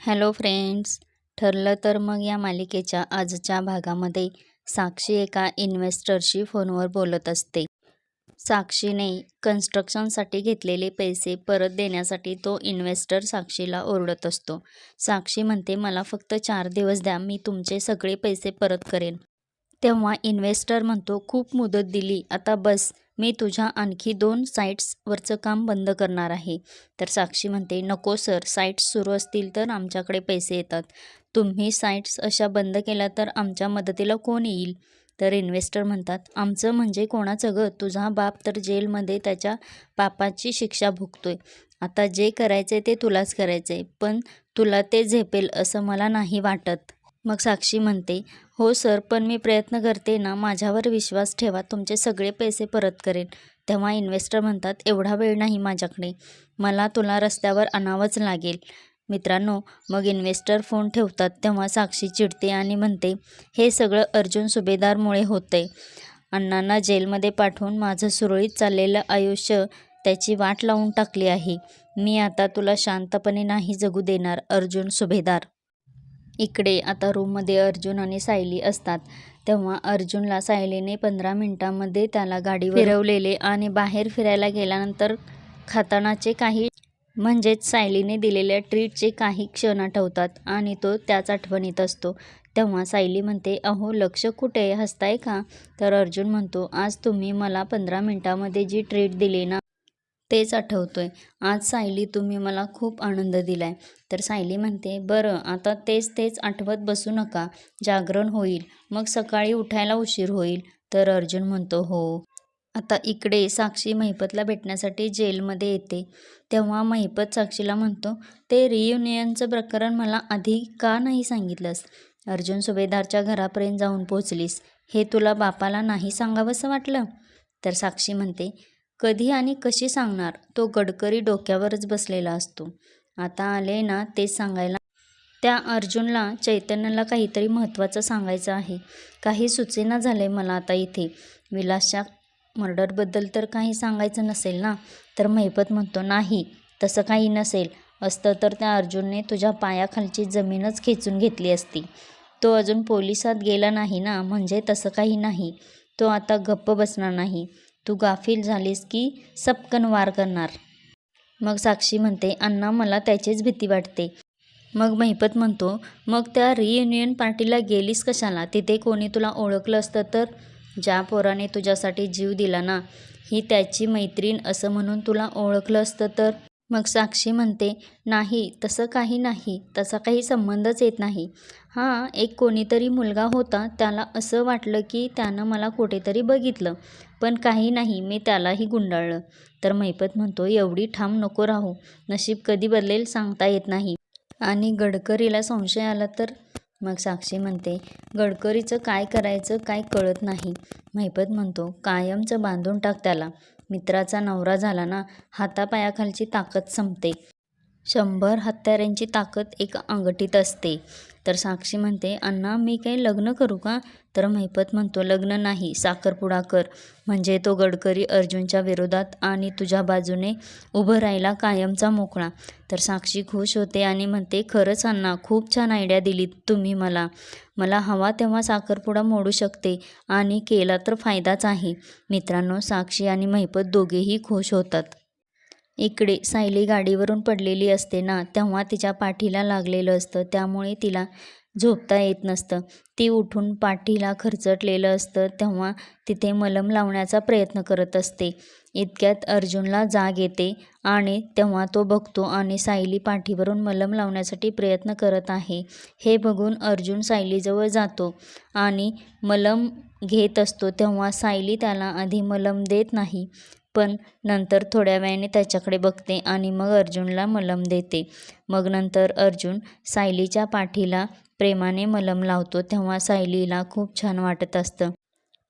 Hello friends ठरलं तर मग या मालिकेच्या आजच्या भागामध्ये साक्षी एका इन्व्हेस्टरशी फोनवर बोलत असते. साक्षीने कन्स्ट्रक्शनसाठी घेतलेले पैसे परत देण्यासाठी तो इन्व्हेस्टर साक्षीला ओरडत असतो. साक्षी म्हणते मला फक्त चार दिवस द्या मी तुमचे सगळे पैसे परत करेन. तेव्हा इन्व्हेस्टर म्हणतो खूप मुदत दिली आता बस मी तुझ्या आणखी दोन साईट्सवरचं काम बंद करणार आहे. तर साक्षी म्हणते नको सर साईट्स सुरू असतील तर आमच्याकडे पैसे येतात. तुम्ही साईट्स अशा बंद केल्या तर आमच्या मदतीला कोण येईल? तर इन्व्हेस्टर म्हणतात आमचं म्हणजे कोणाचं गं? तुझा बाप तर जेलमध्ये त्याच्या पापाची शिक्षा भोगतोय. आता जे करायचं आहे ते तुलाच करायचं आहे पण तुला ते झेपेल असं मला नाही वाटत. मग साक्षी म्हणते हो सर पण मी प्रयत्न करते ना माझ्यावर विश्वास ठेवा तुमचे सगळे पैसे परत करेन. तेव्हा इन्व्हेस्टर म्हणतात एवढा वेळ नाही माझ्याकडे. मला तुला रस्त्यावर आणावंच लागेल. मित्रांनो मग इन्व्हेस्टर फोन ठेवतात तेव्हा साक्षी चिडते आणि म्हणते हे सगळं अर्जुन सुभेदारमुळे होतंय. अण्णांना जेलमध्ये पाठवून माझं सुरळीत चाललेलं आयुष्य त्याची वाट लावून टाकली आहे. मी आता तुला शांतपणे नाही जगू देणार अर्जुन सुभेदार. इकडे आता रूममध्ये अर्जुन आणि सायली असतात. तेव्हा अर्जुनला सायलीने पंधरा मिनिटांमध्ये त्याला गाडी फिरवलेले आणि बाहेर फिरायला गेल्यानंतर खातानाचे काही म्हणजेच सायलीने दिलेल्या ट्रीटचे काही क्षण आठवतात आणि तो त्याच आठवणीत असतो. तेव्हा सायली म्हणते अहो लक्ष कुठे? हसताय का? तर अर्जुन म्हणतो आज तुम्ही मला पंधरा मिनटामध्ये जी ट्रीट दिली ना तेच आठवतो आहे आज सायली तुम्ही मला खूप आनंद दिलाय. तर सायली म्हणते बरं आता तेच तेच आठवत बसू नका. जागरण होईल. मग सकाळी उठायला उशीर होईल. तर अर्जुन म्हणतो हो. आता इकडे साक्षी महिपतला भेटण्यासाठी जेलमध्ये येते. तेव्हा महिपत साक्षीला म्हणतो ते रियुनियनचं प्रकरण मला आधी का नाही सांगितलंस? अर्जुन सुभेदारच्या घरापर्यंत जाऊन पोचलीस हे तुला बापाला नाही सांगावंसं वाटलं? तर साक्षी म्हणते कधी आणि कशी सांगणार? तो गडकरी डोक्यावरच बसलेला असतो. आता आले ना तेच सांगायला. त्या अर्जुनला चैतन्याला काहीतरी महत्त्वाचं सांगायचं आहे. काही सुचेना झाले मला आता इथे. विलासच्या मर्डरबद्दल तर काही सांगायचं नसेल ना? तर महिपत म्हणतो नाही तसं काही नसेल. असतं तर त्या अर्जुनने तुझ्या पायाखालची जमीनच खेचून घेतली असती. तो अजून पोलिसात गेला नाही ना? म्हणजे तसं काही नाही. तो आता गप्प बसणार नाही. तू गाफील झालीस की सपकन वार करणार. मग साक्षी म्हणते अण्णा मला त्याचीच भीती वाटते. मग महिपत म्हणतो मग त्या रियुनियन पार्टीला गेलीस कशाला? तिथे कोणी तुला ओळखलं असतं तर? ज्या पोराने तुझ्यासाठी जीव दिला ना ही त्याची मैत्रीण असं म्हणून तुला ओळखलं असतं तर? मग साक्षी म्हणते नाही तसं काही नाही तसा काही संबंधच येत नाही. हां एक कोणीतरी मुलगा होता त्याला असं वाटलं की त्यानं मला कुठेतरी बघितलं. पण काही नाही मी त्यालाही गुंडाळलं. तर महिपत म्हणतो एवढी ठाम नको राहू. नशीब कधी बदलेल सांगता येत नाही. आणि गडकरीला संशय आला तर? मग साक्षी म्हणते गडकरीचं काय करायचं काय कळत नाही. महिपत म्हणतो कायमचं बांधून टाक त्याला. मित्राचा नवरा झाला ना हातापायाखालची ताकद संपते. शंभर हत्याऱ्यांची ताकद एका अंगठीत असते. तर साक्षी म्हणते अण्णा मी काही लग्न करू का? तर महिपत म्हणतो लग्न नाही साखरपुडा कर म्हणजे तो गडकरी अर्जुनच्या विरोधात आणि तुझ्या बाजूने उभं राहिला कायमचा मोकळा. तर साक्षी खुश होते आणि म्हणते खरंच अण्णा खूप छान आयडिया दिलीत तुम्ही मला. मला हवा तेव्हा साखरपुडा मोडू शकते आणि केला तर फायदाच आहे. मित्रांनो साक्षी आणि महिपत दोघेही खुश होतात. इकडे सायली गाडीवरून पडलेली असते ना तेव्हा तिच्या पाठीला लागलेलं असतं. त्यामुळे तिला झोपता येत नसतं. ती उठून पाठीला खरचटलेलं असतं तेव्हा तिथे मलम लावण्याचा प्रयत्न करत असते. इतक्यात अर्जुनला जाग येते आणि तेव्हा तो बघतो आणि सायली पाठीवरून मलम लावण्यासाठी प्रयत्न करत आहे. हे बघून अर्जुन सायलीजवळ जातो आणि मलम घेत असतो तेव्हा सायली त्याला आधी मलम देत नाही. पण नंतर थोड्या वेळाने त्याच्याकडे बघते आणि मग अर्जुनला मलम देते. मग नंतर अर्जुन सायलीच्या पाठीला प्रेमाने मलम लावतो तेव्हा सायलीला खूप छान वाटत असतं.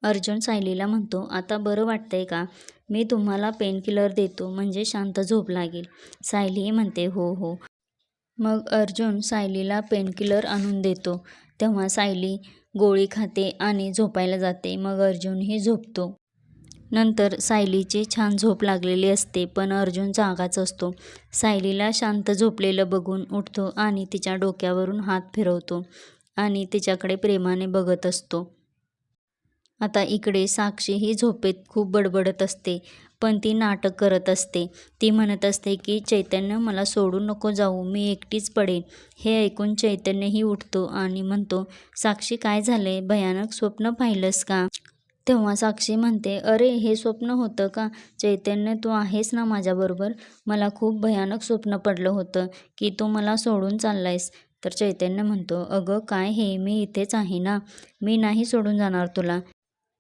अर्जुन सायलीला म्हणतो आता बरं वाटतंय का? मी तुम्हाला पेनकिलर देतो म्हणजे शांत झोप लागेल. सायली म्हणते हो हो. मग अर्जुन सायलीला पेनकिलर आणून देतो. तेव्हा सायली गोळी खाते आणि झोपायला जाते. मग अर्जुनही झोपतो. नंतर सायलीची छान झोप लागलेली असते पण अर्जुन जागाच असतो. सायलीला शांत झोपलेलं बघून उठतो आणि तिच्या डोक्यावरून हात फिरवतो आणि तिच्याकडे प्रेमाने बघत असतो. आता इकडे साक्षी ही झोपेत खूप बडबडत असते पण ती नाटक करत असते. ती म्हणत असते की चैतन्य मला सोडून नको जाऊ मी एकटीच पडेन. हे ऐकून चैतन्यही उठतो आणि म्हणतो साक्षी काय झालंय? भयानक स्वप्न पाहिलंस का? तेव्हा साक्षी म्हणते अरे हे स्वप्न होतं का? चैतन्य तू आहेस ना माझ्याबरोबर? मला खूप भयानक स्वप्न पडलं होतं की तू मला सोडून चाललायस. तर चैतन्य म्हणतो अगं काय हे? मी इथेच आहे ना? मी नाही सोडून जाणार तुला.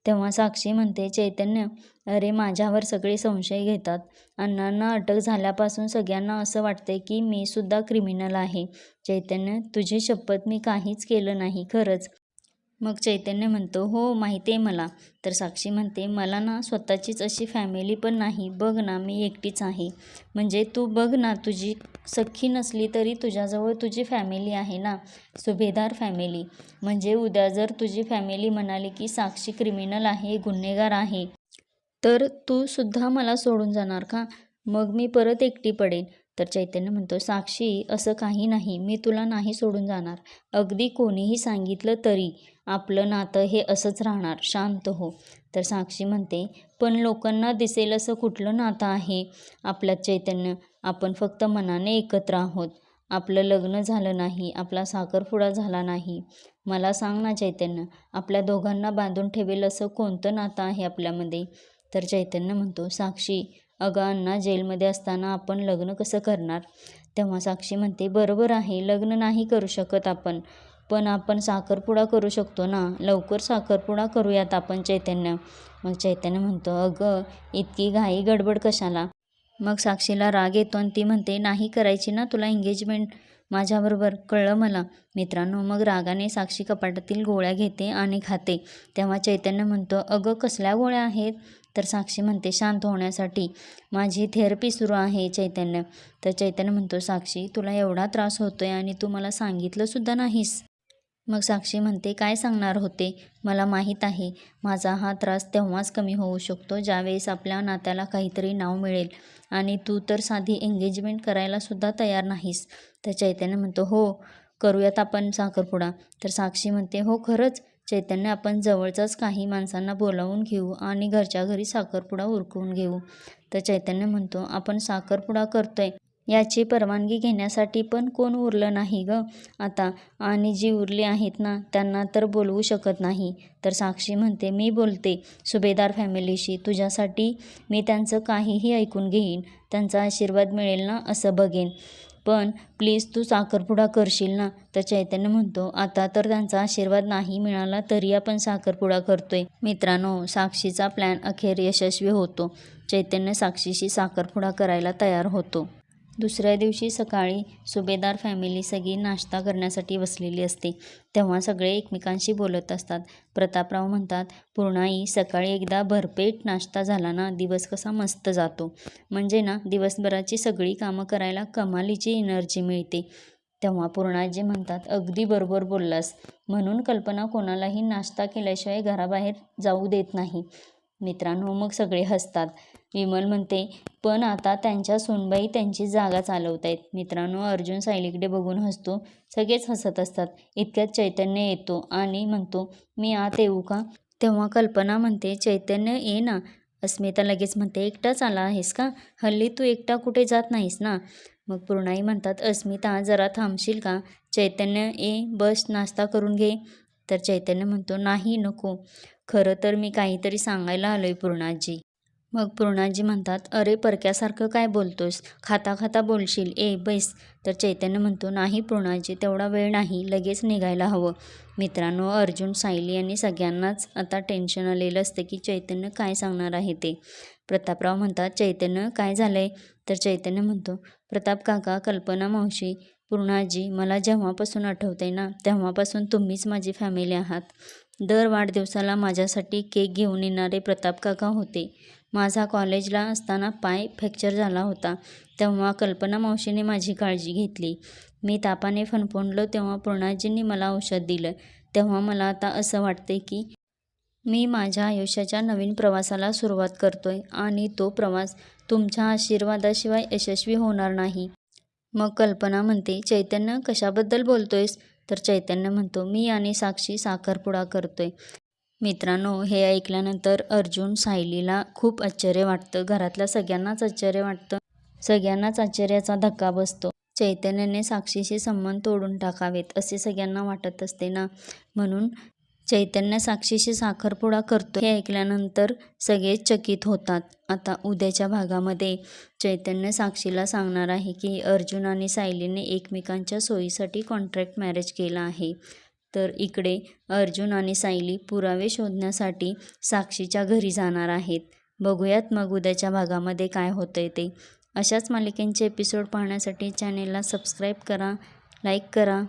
तेव्हा साक्षी म्हणते चैतन्य अरे माझ्यावर सगळे संशय घेतात. अण्णांना अटक झाल्यापासून सगळ्यांना असं वाटतंय की मी सुद्धा क्रिमिनल आहे. चैतन्य तुझी शपथ मी काहीच केलं नाही खरंच. मग चैतन्य म्हणतो हो माहिती आहे मला. तर साक्षी म्हणते मला ना स्वतःचीच अशी फॅमिली पण नाही. बघ ना मी एकटीच आहे. म्हणजे तू बघ ना तुझी सख्खी नसली तरी तुझ्याजवळ तुझी फॅमिली आहे ना. सुभेदार फॅमिली म्हणजे उद्या जर तुझी फॅमिली म्हणाली की साक्षी क्रिमिनल आहे गुन्हेगार आहे तर तू सुद्धा मला सोडून जाणार का? मग मी परत एकटी पडेन. तर चैतन्य म्हणतो साक्षी असं काही नाही. मी तुला नाही सोडून जाणार. अगदी कोणीही सांगितलं तरी आपलं नातं हे असंच राहणार. शांत हो. तर साक्षी म्हणते पण लोकांना दिसेल असं कुठलं नातं आहे? आपल्यात चैतन्य आपण फक्त मनाने एकत्र आहोत. आपलं लग्न झालं नाही. आपला साखरपुडा झाला नाही. मला सांग ना चैतन्य आपल्या दोघांना बांधून ठेवेल असं कोणतं नातं आहे आपल्यामध्ये? तर चैतन्य म्हणतो साक्षी अगं अण्णा जेलमध्ये असताना आपण लग्न कसं करणार? तेव्हा साक्षी म्हणते बरोबर आहे लग्न नाही करू शकत आपण. पण आपण साखरपुडा करू शकतो ना? लवकर साखरपुडा करूयात आपण चैतन्य. मग चैतन्य म्हणतो अगं इतकी घाई गडबड कशाला? मग साक्षीला राग येतो आणि ती म्हणते नाही करायची ना तुला एंगेजमेंट माझ्याबरोबर कळलं मला? मित्रांनो मग रागाने साक्षी कपाटातील गोळ्या घेते आणि खाते. तेव्हा चैतन्य म्हणतो अगं कसल्या गोळ्या आहेत? तर साक्षी म्हणते शांत होण्यासाठी माझी थेरपी सुरू आहे चैतन्य. तर चैतन्य म्हणतो साक्षी तुला एवढा त्रास होतोय आणि तू मला सांगितलंसुद्धा नाहीस. मग साक्षी म्हणते काय सांगणार होते? मला माहीत आहे माझा हा त्रास तेव्हाच कमी होऊ शकतो ज्यावेळेस आपल्या नात्याला काहीतरी नाव मिळेल आणि तू तर साधी एंगेजमेंट करायलासुद्धा तयार नाहीस. तर चैतन्य म्हणतो हो करूयात आपण साखरपुडा. तर साक्षी म्हणते हो खरंच चैतन्य आपण जवळचाच काही माणसांना बोलावून घेऊ आणि घरच्या घरी साखरपुडा उरकवून घेऊ. तर चैतन्य म्हणतो आपण साखरपुडा करतोय. याची परवानगी घेण्यासाठी पण कोण उरलं नाही ग आता. आणि जी उरली आहेत ना त्यांना तर बोलवू शकत नाही तर साक्षी म्हणते मी बोलते. सुभेदार फॅमिलीशी तुझ्यासाठी मी त्यांचं काहीही ऐकून घेईन. त्यांचा आशीर्वाद मिळेल ना असं बघेन. पण प्लीज तू साखरपुडा करशील ना? तर चैतन्य म्हणतो आता तर त्यांचा आशीर्वाद नाही मिळाला तरी आपण साखरपुडा करतोय. मित्रांनो साक्षीचा प्लॅन अखेर यशस्वी होतो. चैतन्य साक्षीशी साखरपुडा करायला तयार होतो. दुसऱ्या दिवशी सकाळी सुभेदार फॅमिली सगळी नाश्ता करण्यासाठी बसलेली असते. तेव्हा सगळे एकमेकांशी बोलत असतात. प्रतापराव म्हणतात पूर्णाई सकाळी एकदा भरपेट नाश्ता झाला ना दिवस कसा मस्त जातो. म्हणजे ना दिवसभराची सगळी कामं करायला कमालीची एनर्जी मिळते. तेव्हा पूर्णाजी म्हणतात अगदी बरोबर बोललास. म्हणून कल्पना कोणालाही नाश्ता केल्याशिवाय घराबाहेर जाऊ देत नाही. मित्रांनो मग सगळे हसतात. विमल म्हणते पण आता त्यांच्या सोनबाई त्यांची जागा चालवत आहेत मित्रांनो अर्जुन सायलीकडे बघून हसतो. सगळेच हसत असतात. इतक्यात चैतन्य येतो आणि म्हणतो मी आत येऊ का? तेव्हा कल्पना म्हणते चैतन्य ये ना. अस्मिता लगेच म्हणते एकटाच आला आहेस का? हल्ली तू एकटा कुठे जात नाहीस ना? मग पूर्णाई म्हणतात अस्मिता जरा थांबशील का? चैतन्य ए बस नाश्ता करून घे. तर चैतन्य म्हणतो नाही नको. खरं तर मी काहीतरी सांगायला आलो आहे पूर्णाजी. मग पूर्णाजी म्हणतात अरे परक्यासारखं काय बोलतोस खाता खाता बोलशील. ए बैस. तर चैतन्य म्हणतो नाही पूर्णाजी तेवढा वेळ नाही. लगेच निघायला हवं. मित्रांनो अर्जुन सायली यांनी सगळ्यांनाच आता टेन्शन आलेलं असतं की चैतन्य काय सांगणार आहे ते. प्रतापराव म्हणतात चैतन्य काय झालं आहे तर चैतन्य म्हणतो प्रताप काका कल्पना मावशी पूर्णाजी मला जेव्हापासून आठवते ना तेव्हापासून तुम्हीच माझी फॅमिली आहात. दर वाढदिवसाला माझ्यासाठी केक घेऊन येणारे प्रताप काका होते. माझा कॉलेजला असताना पाय फ्रॅक्चर झाला होता तेव्हा कल्पना मावशीने माझी काळजी घेतली. मी तापाने फणफणलो तेव्हा पूर्णाजींनी मला औषध दिलं. तेव्हा मला आता असं वाटते की मी माझ्या आयुष्याच्या नवीन प्रवासाला सुरुवात करतोय आणि तो प्रवास तुमच्या आशीर्वादाशिवाय यशस्वी होणार नाही. मग कल्पना म्हणते चैतन्य कशाबद्दल बोलतोयस? तर चैतन्य म्हणतो मी आणि साक्षी साखरपुडा करतोय. मित्रांनो हे ऐकल्यानंतर अर्जुन सायलीला खूप आश्चर्य वाटतं. घरातल्या सगळ्यांनाच आश्चर्य वाटतं. सगळ्यांनाच आश्चर्याचा धक्का बसतो. चैतन्याने साक्षीशी संबंध तोडून टाकावेत असे सगळ्यांना वाटत असते ना? म्हणून चैतन्य साक्षीशी साखरपुडा करतो हे ऐकल्यानंतर सगळे चकित होतात. आता उद्याच्या भागामध्ये चैतन्य साक्षीला सांगणार आहे की अर्जुन आणि सायलीने एकमेकांच्या सोयीसाठी कॉन्ट्रॅक्ट मॅरेज केला आहे. तर इकडे अर्जुन आणि सायली पुरावे शोधण्यासाठी साक्षीच्या घरी जाणार आहेत. बघूयात मग उद्याच्या भागामध्ये काय होतंय ते. अशाच मालिकेंचे एपिसोड पाहण्यासाठी चॅनेलला सबस्क्राईब करा लाईक करा.